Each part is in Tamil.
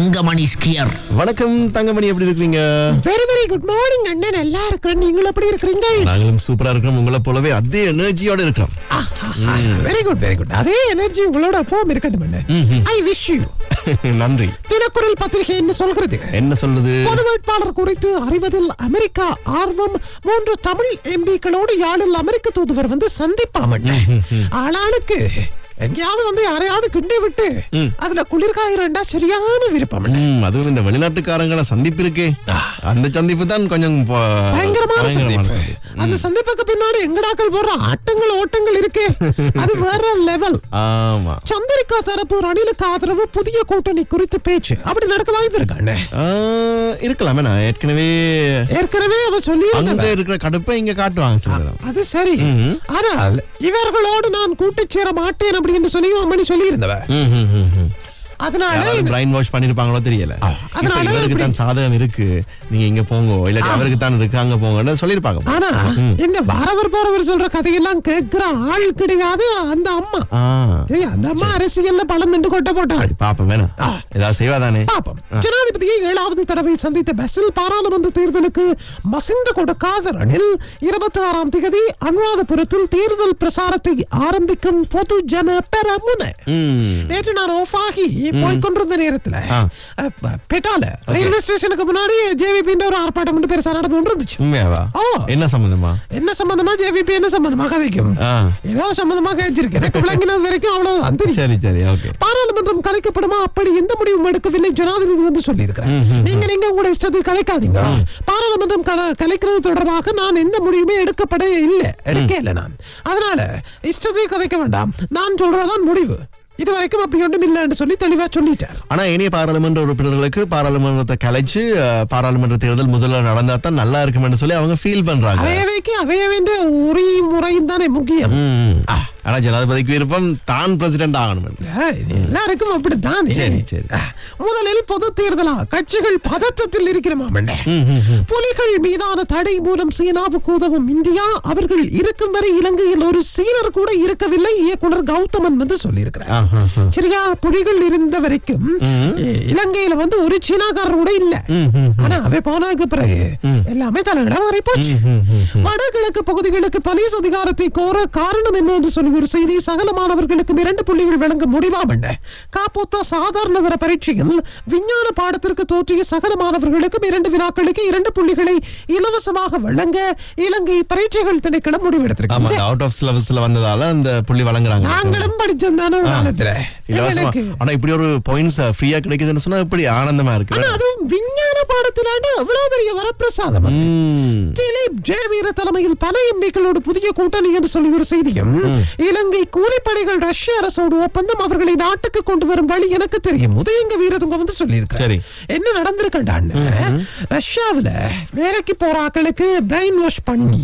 தங்கமணி ஸ்கியர். வணக்கம் தங்கமணி எப்படி இருக்கீங்க வெரி வெரி குட் மார்னிங் அண்ணன். நல்லா இருக்கிறேன். நீங்களும் எப்படி இருக்கிறீங்க நாங்களும் சூப்பரா இருக்கிறோம். உங்களை போலவே அதே எனர்ஜியோட இருக்கிறோம். வெரி குட் வெரி குட் அதே எனர்ஜி உங்களோட எப்பவும் இருக்கட்டும் அண்ணன். ஐ விஷ் யூ நன்றி. தினக்குரல் பத்திரிகை என்ன சொல்கிறது? என்ன சொல்லுது? பொது வேட்பாளர் குறித்து அறிவதில் அமெரிக்கா ஆர்வம். மூன்று தமிழ் எம்பிக்களோடு யாழில் அமெரிக்க தூதுவர் வந்து சந்திப்பாமன். ஆளானுக்கு எங்கேயாவது வந்து யாரையாவது கிண்டி விட்டு அதுல குளிர்காயிரண்டா சரியான விருப்பம் அதுவும் இந்த வெளிநாட்டுக்காரங்கள சந்திப்பு இருக்கே அந்த சந்திப்பு தான் கொஞ்சம் பயங்கரமான சந்திப்பு. அந்த சந்திப்புக்கு பின்னாடி எங்கடாக்கள் போடுற ஆட்டங்கள் ஓட்டங்கள் இருக்கே. அது வேற லெவல் ஆமா. சந்திரிகா தரப்பு ரணிலுக்கு ஆதரவு புதிய கூட்டணி குறித்து பேச்சு. அப்படி நடக்க வாய்ப்பு இருக்காண்ணே ஆ, இருக்கலாமே நான் ஏற்கனவே ஏற்கனவே அவ சொல்லி அங்க இருக்கிற கடுப்பை இங்க காட்டுவாங்க. அது சரி. ஆனால் இவர்களோடு நான் கூட்டு சேர மாட்டேன் அப்படின்னு சொல்லி அம்மணி சொல்லி இருந்தவ ம், ம், ம், ம். அதனால பிரைன் வாஷ் பண்ணிருப்பாங்களோ தெரியல அதனால இப்ப இவருக்கு தான் சாதகம் இருக்கு. நீங்க இங்க போங்க. இல்லாட்டி அவருக்கு தான் இருக்கு அங்க போங்கன்னு சொல்லிருப்பாங்க ஆனா இந்த வரவர் போறவர் சொல்ற கதையெல்லாம் கேட்கிற ஆள் கிடையாது. அந்த அம்மா. அந்த அம்மா அரசியல்ல பலம் நின்று கொட்ட போட்டாள் பாப்போம் வேணும் ஏதாவது செய்வாதானே? பாப்போம். ஜனாதிபதியை ஏழாவது தடவை சந்தித்த பஸ்ஸில் பாராளுமன்ற தேர்தலுக்கு மசிந்து கொடுக்காத ரணில் இருபத்தி ஆறாம் தேதி அனுராதபுரத்தில் தேர்தல் பிரசாரத்தை ஆரம்பிக்கும் பொது ஜன பெரமுன. நேற்று நான் ஆஃப் ஆகி போய்கொண்டிருந்த நேரத்துல ஆ. பெட்டால ரயில்வே ஸ்டேஷனுக்கு முன்னாடி ஜேவிபி ஒரு ஆர்ப்பாட்டம் மட்டும் பெருசா நடந்து இருந்துச்சு உண்மையாவா? ஓ. என்ன சம்பந்தமா? என்ன சம்பந்தமா? ஜேவிபி என்ன சம்பந்தமா? கதைக்கும். ஆ. ஏதோ சம்பந்தமா கழிச்சிருக்கு எனக்கு விளங்கினது வரைக்கும் அவ்வளவு சரி சரி ஓகே பாராளுமன்றம் கலைக்கப்படுமா? அப்படி எந்த முடிவும் எடுக்கவில்லை. ஜனாதிபதி வந்து சொல்லியிருக்கிறார். நீங்க நீங்க உங்களுடைய இஷ்டத்தை கலைக்காதீங்க. பாராளுமன்றம் கல- கலைக்கிறது தொடர்பாக நான் எந்த முடிவுமே எடுக்கப்பட இல்லை. எடுக்க இல்லை நான். அதனால இஷ்டத்தை கலைக்க வேண்டாம். நான் சொல்றதான் முடிவு. இது வரைக்கும் அப்படி ஒன்றும் இல்லைன்னு சொல்லி தெளிவா சொல்லிட்டார். ஆனா இனிய பாராளுமன்ற உறுப்பினர்களுக்கு பாராளுமன்றத்தை கலைச்சு பாராளுமன்ற தேர்தல் முதல்ல நடந்தா தான் நல்லா இருக்கும்னு சொல்லி அவங்க ஃபீல் பண்றாங்க. அவையவைக்கு அவையவேண்ட உரி முறையும் தானே முக்கியம். ஆனா ஜனாதிபதிக்கு விருப்பம் தான் பிரசிடென்ட் ஆகணும். எல்லாருக்கும் அப்படித்தான். முதலில் பொது தேர்தலா? கட்சிகள் பதற்றத்தில் இருக்கிற மாமண்ட புலிகள் மீதான தடை மூலம் சீனாவுக்கு உதவும் இந்தியா? அவர்கள் இருக்கும் வரை இலங்கையில் ஒரு சீனர் கூட இருக்கவில்லை இயக்குனர் கௌதமன் வந்து சொல்லியிருக்கிறார். சரியா? புலிகள் இருந்த வரைக்கும் இலங்கையில வந்து ஒரு சீனாக்காரர் கூட இல்ல. ஆனா அவை போனதுக்கு பிறகு எல்லாமே தலையிட மாறி போச்சு வடகிழக்கு பகுதிகளுக்கு போலீஸ் அதிகாரத்தை கோர காரணம் என்ன என்று சொல்லி ஒரு செய்தி சகல மாணவர்களுக்கும் இரண்டு புள்ளிகள் வழங்க முடிவாம் என்ன காப்போத்தா சாதாரண தர பரீட்சையில் விஞ்ஞான பாடத்திற்கு தோற்றிய சகல மாணவர்களுக்கும் இரண்டு வினாக்களுக்கு இரண்டு புள்ளிகளை இலவசமாக வழங்க இலங்கை பரீட்சைகள் திணைக்களம் முடிவெடுத்திருக்கு அவுட் ஆஃப் சிலபஸ்ல வந்ததால அந்த புள்ளி வழங்குறாங்க. நாங்களும் படிச்சிருந்தான காலத்துல. ஆனா இப்படி ஒரு பாயிண்ட்ஸ் ஃப்ரீயா கிடைக்குதுன்னு சொன்னா இப்படி ஆனந்தமா இருக்கு? அதுவும் விஞ்ஞான பாடத்திலாண்டு அவ்வளவு பெரிய வரப்பிரசாதம். திலீப் ஜெயவீர தலைமையில் பல எம்பிக்களோடு புதிய கூட்டணி என்று சொல்லி ஒரு செய்தியும் இலங்கை கூலிப்படைகள் ரஷ்ய அரசோடு ஒப்பந்தம் அவர்களை நாட்டுக்கு கொண்டு வரும் வழி எனக்கு தெரியும். உதயங்க வீரதுங்க வந்து. சொல்லியிருக்காரு என்ன நடந்திருக்கண்டான்னு? ரஷ்யாவுல வேலைக்கு போற ஆட்களுக்கு பிரெயின் வாஷ் பண்ணி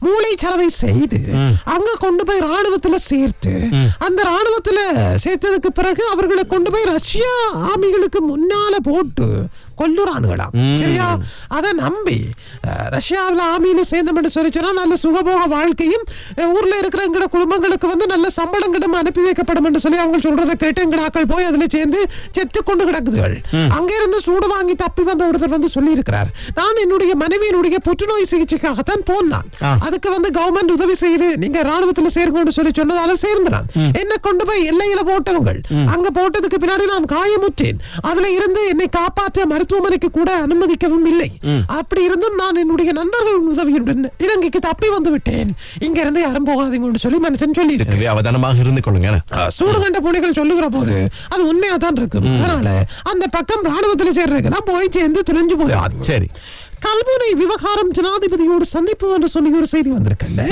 மூளை செலவை செய்து அங்க கொண்டு போய் ராணுவத்துல சேர்த்து அந்த ராணுவத்துல சேர்த்ததுக்கு பிறகு அவர்களை கொண்டு போய் ரஷ்யா ஆமிகளுக்கு முன்னால போட்டு கொல்லுறானுங்களாம் சரியா அதை நம்பி ரஷ்யாவுல ஆமியில சேர்ந்தோம்னு சொல்லி சொன்னா நல்ல சுகபோக வாழ்க்கையும் ஊர்ல இருக்கிற எங்கட குடும்பங்களுக்கு வந்து நல்ல சம்பளங்களும் அனுப்பி வைக்கப்படும் என்று சொல்லி அவங்க சொல்றதை கேட்டு எங்கட ஆட்கள் போய் அதுல சேர்ந்து செத்து கொண்டு கிடக்குதுகள் அங்க இருந்து சூடு வாங்கி தப்பி வந்த ஒருத்தர் வந்து சொல்லி இருக்கிறார் நான் என்னுடைய மனைவியினுடைய புற்றுநோய் சிகிச்சைக்காகத்தான் போனான் அதுக்கு வந்து கவர்மெண்ட் உதவி செய்து நீங்க ராணுவத்துல சேருங்கன்னு சொல்லி சொன்னதால சேர்ந்தான் என்ன கொண்டு போய் எல்லையில போட்டவங்க அங்க போட்டதுக்கு பின்னாடி நான் காயமுற்றேன் அதுல இருந்து என்னை காப்பாற்ற மருத்துவமனைக்கு கூட அனுமதிக்கவும் இல்லை. அப்படி இருந்தும் நான் என்னுடைய நண்பர்கள் உதவியுடன் இலங்கைக்கு தப்பி வந்து விட்டேன். இங்க இருந்து யாரும் போகாதீங்கன்னு சொல்லி மனுஷன் சொல்லி எனவே அவதானமாக இருந்து கொள்ளுங்க சூடு கண்ட புலிகள் சொல்லுகிற போது அது உண்மையா தான் இருக்கும் அதனால அந்த பக்கம் ராணுவத்தில் சேர்றதுக்கெல்லாம் போய் சேர்ந்து துணிஞ்சு போயாதுங்க சரி. கல்முனை விவகாரம் ஜனாதிபதியோடு சந்திப்பு என்று சொல்லி ஒரு செய்தி வந்திருக்கல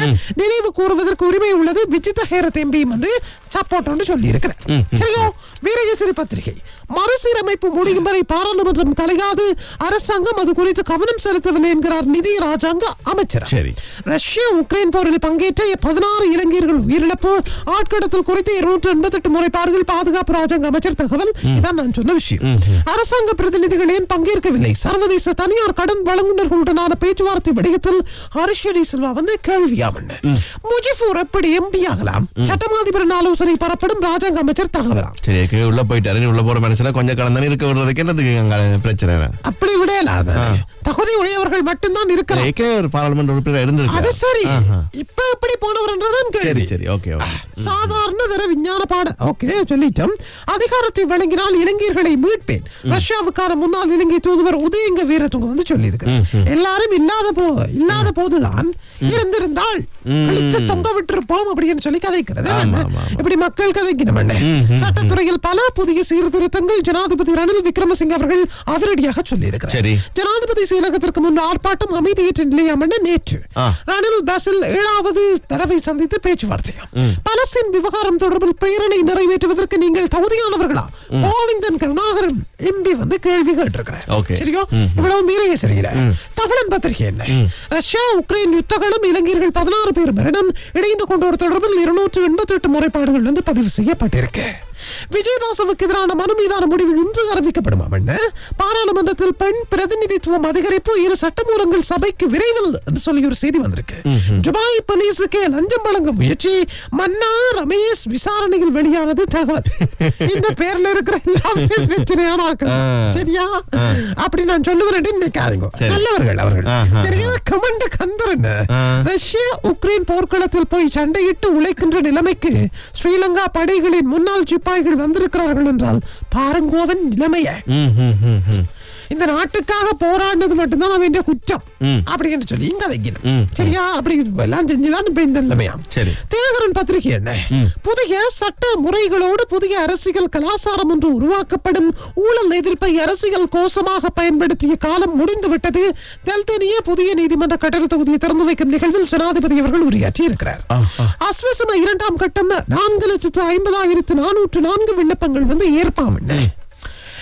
நினைவு கூறுவதற்கு உரிமை உள்ளது. விஜித ஹேரத் எம்பியும் வந்து சப்போர்ட் ஒன்று சொல்லி இருக்கிறார் சரியோ? வீரகேசரி பத்திரிகை. மறுசீரமைப்பு முடியும் வரை பாராளுமன்றம் கலையாது அரசாங்கம் அது குறித்து கவனம் செலுத்தவில்லை என்கிறார் நிதி ராஜாங்க அமைச்சர். சரி. ரஷ்யா உக்ரைன் போரில் பங்கேற்ற பதினாறு இளைஞர்கள் உயிரிழப்பு. ஆட்கடத்தல் குறித்து இருநூற்று எண்பத்தெட்டு முறைப்பாடுகள் பாதுகாப்பு ராஜாங்க அமைச்சர் தகவல். இதான் நான் சொன்ன விஷயம். அரசாங்க பிரதிநிதிகள் ஏன் பங்கேற்கவில்லை? சர்வதேச தனியார் கடன் வழங்குனர்களுடனான பேச்சுவார்த்தை வடிகத்தில் ஹர்ஷடி சில்வா வந்து கேள்வியாமன் முஜிபூர் எப்படி எம்பி ஆகலாம்? சட்டமாதிபரின் ஆலோசனை பெறப்படும் ராஜாங்க அமைச்சர் தகவலாம். சரி உள்ள போயிட்டாரு. உள்ள போற மனுஷனா கொஞ்சம் கலந்தானே இருக்க விடுறதுக்கு என்னதுக்கு பிரச்சனை அப்படி விடையலாத தகுதி உடையவர்கள் மட்டும்தான் இருக்கலாம் ஏற்கனவே ஒரு பாராளுமன்ற உறுப்பினர் அது இருந்திருக்கு சரி இப்ப எப்படி போனவர்ன்றதான் சரி சரி. Okay okay. சாதாரண தர விஞ்ஞான பாட ஓகே சொல்லிட்டோம். அதிகாரத்தை வழங்கினால் இளைஞர்களை மீட்பேன். ரஷ்யாவுக்கான முன்னாள் இலங்கை தூதுவர் உதயங்க வீரத்துங்க வந்து சொல்லி எல்லாரும் இல்லாத போ இல்லாத போதுதான். இருந்திருந்தால் கழித்து தொங்க விட்டிருப்போம் அப்படின்னு சொல்லி கதைக்கிறது? இப்படி மக்கள் கதைக்கணும்? சட்டத்துறையில் பல புதிய சீர்திருத்தங்கள் ஜனாதிபதி ரணில் விக்ரமசிங்க அவர்கள் அதிரடியாக சொல்லி சரி. ஜனாதிபதி செயலகத்திற்கு முன் ஆர்ப்பாட்டம் அமைதியற்ற நிலையாம நேற்று. ரணில் பாசில் ஏழாவது தடவை சந்தித்து பேச்சுவார்த்தையாம் பலஸ்தீன் விவகாரம் தொடர்பில் பிரேரணை நிறைவேற்றுவதற்கு நீங்கள் தகுதியானவர்களா? கோவிந்தன் கருணாகரன் எம்பி வந்து கேள்வி கேட்டிருக்கிறார். சரியோ? இவ்வளவு மீறிய சரியில்லை தமிழன் பத்திரிகை என்ன? ரஷ்யா உக்ரைன் யுத்தங்களும் இளைஞர்கள் பதினாறு பேர் மரணம் இணைந்து கொண்டோர் தொடர்பில் இருநூற்று எண்பத்தி எட்டு முறைப்பாடுகள் வந்து பதிவு செய்யப்பட்டிருக்கு. விஜயதாசவுக்கு எதிரான மனு மீதான முடிவு இன்று அறிவிக்கப்படும் என்ன பாராளுமன்றத்தில் பெண் பிரதிநிதித்துவம் அதிகரிப்பு இரு சட்டமூலங்கள் சபைக்கு விரைவில் என்று சொல்லி ஒரு செய்தி வந்திருக்கு. துபாய் போலீஸுக்கு லஞ்சம் வழங்க முயற்சி மன்னா ரமேஷ் விசாரணையில் வெளியானது தகவல். இந்த பேர்ல இருக்கிற எல்லாமே பிரச்சனையான ஆட்கள். சரியா? அப்படி நான் சொல்லுகிறேன் நினைக்காதீங்க. நல்லவர்கள் அவர்கள். சரியா? கமண்ட கந்தரன். ரஷ்யா உக்ரைன் போர்க்களத்தில் போய் சண்டையிட்டு உழைக்கின்ற நிலைமைக்கு ஸ்ரீலங்கா படைகளின் முன்னாள் சிப்பாய்கள் வந்திருக்கிறார்கள் என்றால் பாருங்கோவன் நிலைமைய. இந்த நாட்டுக்காக போராடினது மட்டும்தான் அவன் குற்றம். அப்படின்னு சொல்லி இங்க வைக்கணும். சரியா? அப்படி எல்லாம் செஞ்சுதான் இப்ப இந்த நிலைமையாம் சரி. தினகரன் பத்திரிகை என்ன? புதிய சட்ட முறைகளோடு புதிய அரசியல் கலாச்சாரம் ஒன்று உருவாக்கப்படும். ஊழல் எதிர்ப்பை அரசியல் கோஷமாக பயன்படுத்திய காலம் முடிந்து விட்டது தெல்தெனிய புதிய நீதிமன்ற கட்டட தொகுதியை திறந்து வைக்கும் நிகழ்வில் ஜனாதிபதி அவர்கள் உரையாற்றி இருக்கிறார் அஸ்வசம இரண்டாம் கட்டம் நான்கு லட்சத்து ஐம்பதாயிரத்து நானூற்று நான்கு விண்ணப்பங்கள் வந்து ஏற்பாம்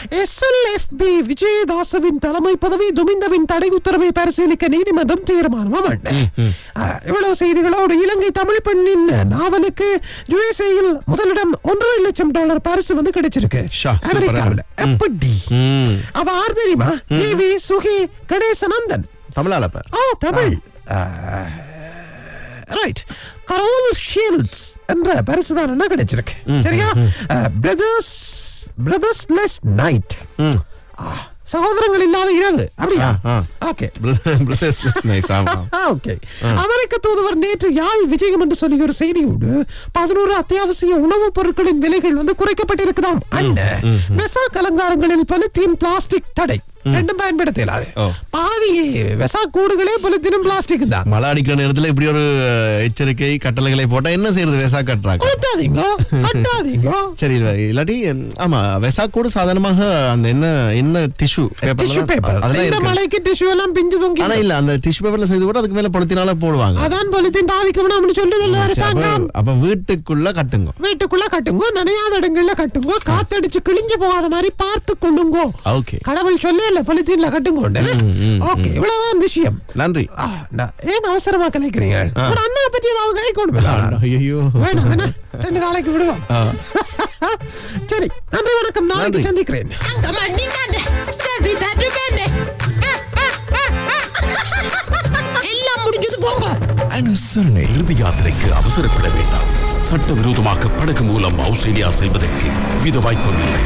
என்ன எஸ்எல்எஃப்பி விஜயதாசவின் தலைமை பதவி துமிந்தவின் தடை உத்தரவை பரிசீலிக்க நீதிமன்றம் தீர்மானம் இவ்வளவு செய்திகளோடு இலங்கை தமிழ் பெண்ணின் நாவலுக்கு யுஎஸ்ஏயில் முதலிடம் ஒன்றரை லட்சம் டாலர் பரிசு வந்து கிடைச்சிருக்கு. அமெரிக்காவில். எப்படி. அவ ஆர் தெரியுமா? கேவி சுகி கணேசனந்தன் தமிழால ஆ தமிழ். ரைட் கரோல் ஷீல்ட்ஸ் என்ற பரிசு தான் என்ன கிடைச்சிருக்கு. சரியா? பிரதர்ஸ் பிரதர்ஸ் லெஸ் நைட் சகோதரங்கள் இல்லாத இரவு அப்படியா. ஓகே. ஓகே அமெரிக்க தூதுவர் நேற்று யாழ் விஜயம் என்று சொல்லி ஒரு செய்தியோடு பதினோரு அத்தியாவசிய உணவுப் பொருட்களின் விலைகள் வந்து குறைக்கப்பட்டிருக்குதாம் அண்ண வெசாக் அலங்காரங்களில் பலித்தீன் பிளாஸ்டிக் தடை ரெண்டும் பயன்படுத்த இயலாது. பாதி வெசாக் கூடுகளே பலித்தீனும் பிளாஸ்டிக் தான் மழை அடிக்கிற நேரத்துல இப்படி ஒரு எச்சரிக்கை கட்டளைகளை போட்டா என்ன செய்யறது வெசா கட்டுறாங்க கட்டாதீங்க கட்டாதீங்க சரி இல்லாட்டி ஆமா வெசா கூட சாதாரணமாக அந்த என்ன என்ன டிஷ்யூ டிஷ்யூ பேப்பர் அதெல்லாம் மலைக்கு டிஷ்யூ எல்லாம் பிஞ்சு தொங்கி ஆனா இல்ல அந்த டிஷ்யூ பேப்பர்ல செய்து கூட அதுக்கு மேல பொலித்தினால போடுவாங்க அதான் பலித்தீன் பாவிக்கணும் அப்படின்னு சொல்லுதல்ல அரசாங்கம் அப்ப வீட்டுக்குள்ள கட்டுங்க வீட்டுக்குள்ள கட்டுங்க நனையாத இடங்கள்ல கட்டுங்க காத்தடிச்சு கிழிஞ்சு போகாத மாதிரி பார்த்து கொள்ளுங்க ஓகே கடவுள் சொல்ல இல்ல பொலித்தீன்ல கட்டுங்க ஓகே இவ்வளவுதான் விஷயம். நன்றி. ஏன் அவசரமா கலைக்கிறீங்க? ஒரு அண்ணனை பத்தி ஏதாவது கை கொண்டு ஐயோ வேணாம் வேணாம் ரெண்டு நாளைக்கு விடுவோம். சரி நன்றி வணக்கம். நாளைக்கு. சந்திக்கிறேன். எல்லாம் முடிஞ்சது போங்க. அனுசரணை இறுதி யாத்திரைக்கு அவசரப்பட வேண்டாம். சட்டவிரோதமாக படகு மூலம் ஆஸ்திரேலியா செல்வதற்கு வித வாய்ப்பும் இல்லை.